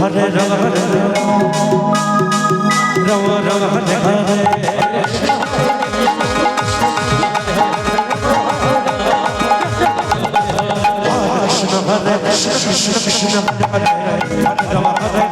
Hare Ram Ram Ram Hare Hare. Krishna Hare Krishna Krishna Krishna, Hare Hare. Hare Ram, Hare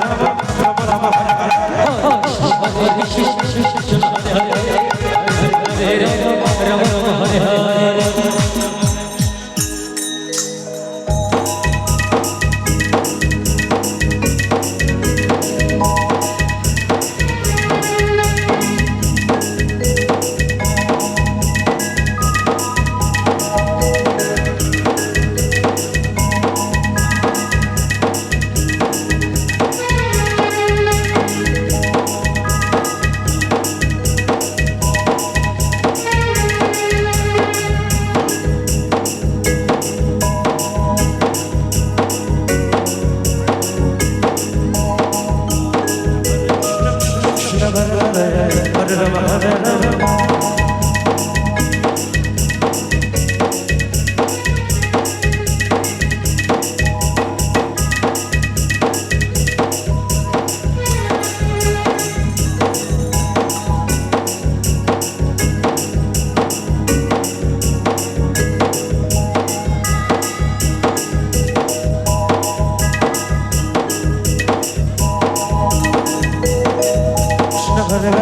Hare Ram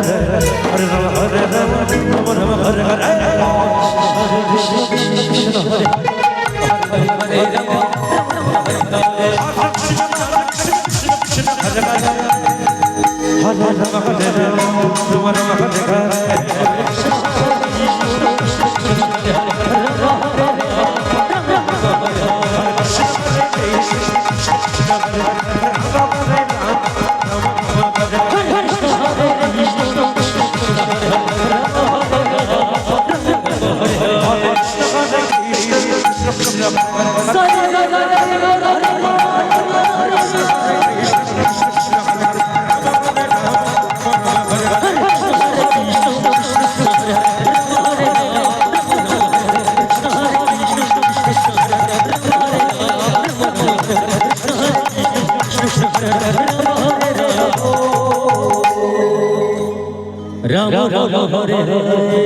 Hare Hare Ram Hare Ram Ram Hare Hare